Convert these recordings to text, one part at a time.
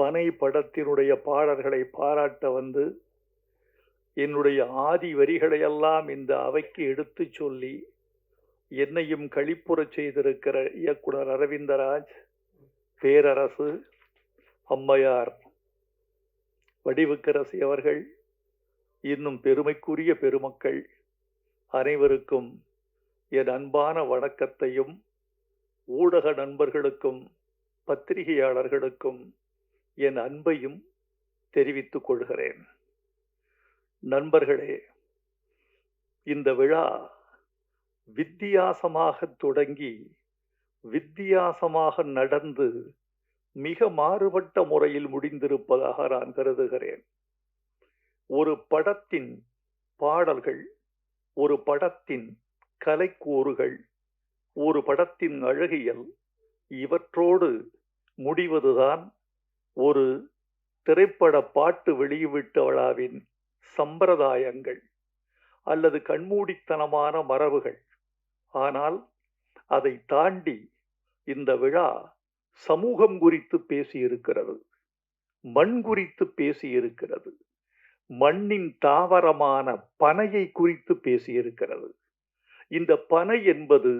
பனை படத்தினுடைய பாடல்களை பாராட்ட வந்து என்னுடைய ஆதி வரிகளையெல்லாம் இந்த அவைக்கு எடுத்துச் சொல்லி என்னையும் களிப்புறச் செய்திருக்கிற இயக்குனர் அரவிந்தராஜ் பேரரசு அம்மையார் வடிவுக்கரசி அவர்கள் இன்னும் பெருமைக்குரிய பெருமக்கள் அனைவருக்கும் என் அன்பான வணக்கத்தையும் ஊடக நண்பர்களுக்கும் பத்திரிகையாளர்களுக்கும் என் அன்பையும் தெரிவித்துக் கொள்கிறேன். நண்பர்களே இந்த விழா வித்தியாசமாக தொடங்கி வித்தியாசமாக நடந்து மிக மாறுபட்ட முறையில் முடிந்திருப்பதாக நான் கருதுகிறேன். ஒரு படத்தின் பாடல்கள் ஒரு படத்தின் கலைக்கூறுகள் ஒரு படத்தின் அழகியல் இவற்றோடு முடிவதுதான் ஒரு திரைப்பட பாட்டு வெளியிட்ட விழாவின் சம்பிரதாயங்கள் அல்லது கண்மூடித்தனமான மரபுகள். ஆனால் அதை தாண்டி இந்த விழா சமூகம் குறித்து பேசியிருக்கிறது மண் குறித்து பேசியிருக்கிறது மண்ணின் தாவரமான பனையை குறித்து பேசியிருக்கிறது. இந்த பனை என்பது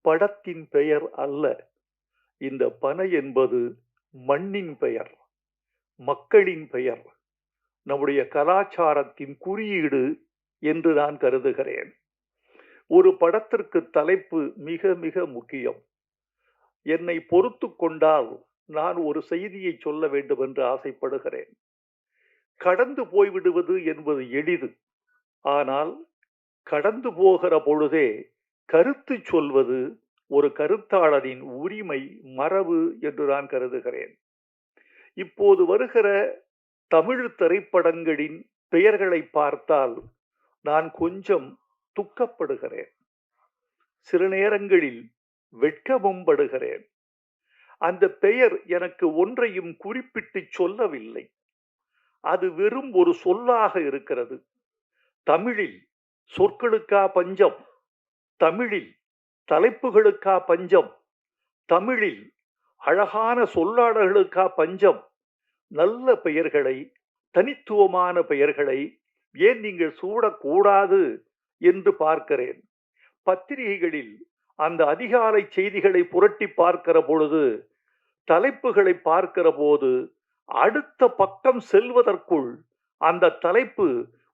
படத்தின் பெயர் அல்ல. இந்த பனை என்பது மண்ணின் பெயர் மக்களின் பெயர் நம்முடைய கலாச்சாரத்தின் குறியீடு என்று நான் கருதுகிறேன். ஒரு படத்திற்கு தலைப்பு மிக மிக முக்கியம். என்னை பொறுத்து கொண்டால் நான் ஒரு செய்தியை சொல்ல வேண்டும் என்று ஆசைப்படுகிறேன். கடந்து போய்விடுவது என்பது எளிது. ஆனால் கடந்து போகிற பொழுதே கருத்து சொல்வது ஒரு கருத்தாளரின் உரிமை மரபு என்று நான் கருதுகிறேன். இப்போது வருகிற தமிழ் திரைப்படங்களின் பெயர்களை பார்த்தால் நான் கொஞ்சம் துக்கப்படுகிறேன். சில நேரங்களில் வெட்கமும் படுகிறேன். அந்த பெயர் எனக்கு ஒன்றையும் குறிப்பிட்டு சொல்லவில்லை. அது வெறும் ஒரு சொல்லாக இருக்கிறது. தமிழில் சொற்களுக்கா பஞ்சம்? தமிழில் தலைப்புகளுக்கா பஞ்சம்? தமிழில் அழகான சொல்லாடல்களுக்கா பஞ்சம்? நல்ல பெயர்களை தனித்துவமான பெயர்களை ஏன் நீங்கள் சூடக்கூடாது என்று பார்க்கிறேன். பத்திரிகைகளில் அந்த அதிகாலை செய்திகளை புரட்டி பார்க்கிற பொழுது தலைப்புகளை பார்க்கிற போது அடுத்த பக்கம் செல்வதற்குள் அந்த தலைப்பு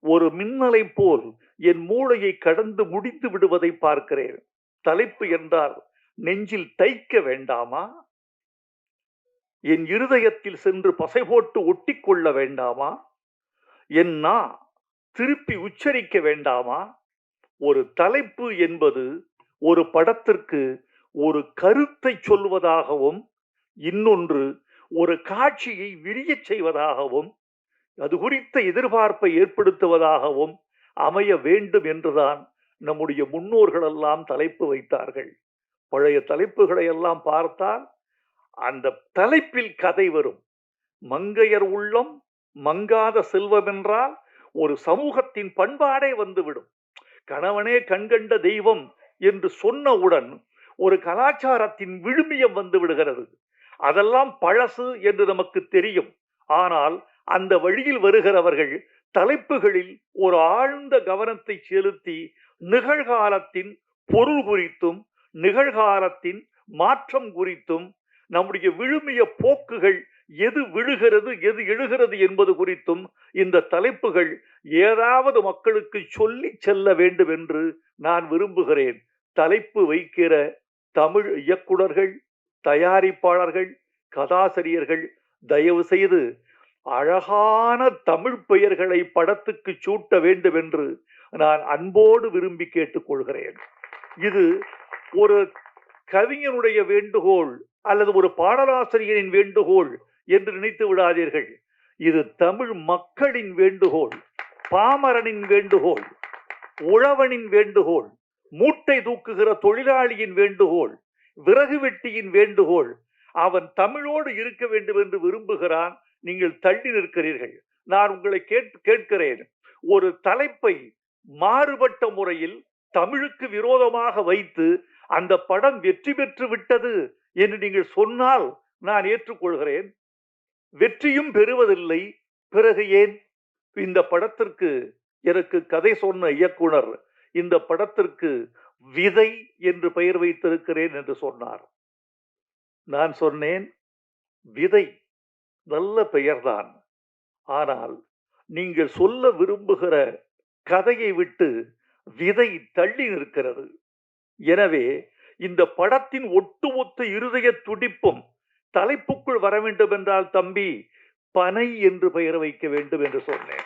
ஒரு மின்னலை போல் என் மூளையை கடந்து முடித்து விடுவதை பார்க்கிறேன். தலைப்பு என்றால் நெஞ்சில் தைக்க வேண்டாமா? என் இருதயத்தில் சென்று பசை போட்டு ஒட்டி கொள்ள வேண்டாமா? என் நா திருப்பி உச்சரிக்க வேண்டாமா? ஒரு தலைப்பு என்பது ஒரு படத்திற்கு ஒரு கருத்தை சொல்வதாகவும் இன்னொன்று ஒரு காட்சியை விரியச் செய்வதாகவும் அது குறித்த எதிர்பார்ப்பை ஏற்படுத்துவதாகவும் அமைய வேண்டும் என்றுதான் நம்முடைய முன்னோர்கள் எல்லாம் தலைப்பு வைத்தார்கள். பழைய தலைப்புகளை எல்லாம் பார்த்தால் அந்த தலைப்பில் கதை வரும். மங்கையர் உள்ளம் மங்காத செல்வம் என்றால் ஒரு சமூகத்தின் பண்பாடே வந்துவிடும். கணவனே கண்கண்ட தெய்வம் என்று சொன்னவுடன் ஒரு கலாச்சாரத்தின் விழுமியம் வந்து விடுகிறது. அதெல்லாம் பழசு என்று நமக்கு தெரியும். ஆனால் அந்த வழியில் வருகிறவர்கள் தலைப்புகளில் ஒரு ஆழ்ந்த கவனத்தை செலுத்தி நிகழ்காலத்தின் பொருள் குறித்தும் நிகழ்காலத்தின் மாற்றம் குறித்தும் நம்முடைய விழுமிய போக்குகள் எது விழுகிறது எது எழுகிறது என்பது குறித்தும் இந்த தலைப்புகள் ஏதாவது மக்களுக்கு சொல்லி செல்ல வேண்டும் என்று நான் விரும்புகிறேன். தலைப்பு வைக்கிற தமிழ் இயக்குனர்கள் தயாரிப்பாளர்கள் கதாசிரியர்கள் தயவு செய்து அழகான தமிழ் பெயர்களை படத்துக்கு சூட்ட வேண்டும் என்று நான் அன்போடு விரும்பி கேட்டுக்கொள்கிறேன் இது ஒரு கவிஞனுடைய வேண்டுகோள் அல்லது ஒரு பாடலாசிரியரின் வேண்டுகோள் என்று நினைத்து விடாதீர்கள். இது தமிழ் மக்களின் வேண்டுகோள் பாமரனின் வேண்டுகோள் உழவனின் வேண்டுகோள் மூட்டை தூக்குகிற தொழிலாளியின் வேண்டுகோள் விறகு வெட்டியின் வேண்டுகோள். அவன் தமிழோடு இருக்க வேண்டும் என்று விரும்புகிறான். நீங்கள் தள்ளி நிற்கிறீர்கள். நான் உங்களை கேட் கேட்கிறேன். ஒரு தலைப்பை மாறுபட்ட முறையில் தமிழுக்கு விரோதமாக வைத்து அந்த படம் வெற்றி பெற்று விட்டது என்று நீங்கள் சொன்னால் நான் ஏற்றுக்கொள்கிறேன். வெற்றியும் பெறுவதில்லை. பிறகு ஏன்? இந்த படத்திற்கு எனக்கு கதை சொன்ன இயக்குனர் இந்த படத்திற்கு விதை என்று பெயர் வைத்திருக்கிறேன் என்று சொன்னார். நான் சொன்னேன் விதை நல்ல பெயர்தான். ஆனால் நீங்கள் சொல்ல விரும்புகிற கதையை விட்டு விதை தள்ளி நிற்கிறது எனவே இந்த படத்தின் ஒட்டுமொத்த இருதய துடிப்பும் தலைப்புக்குள் வர வேண்டும் என்றால் தம்பி பனை என்று பெயர் வைக்க வேண்டும் என்று சொன்னேன்.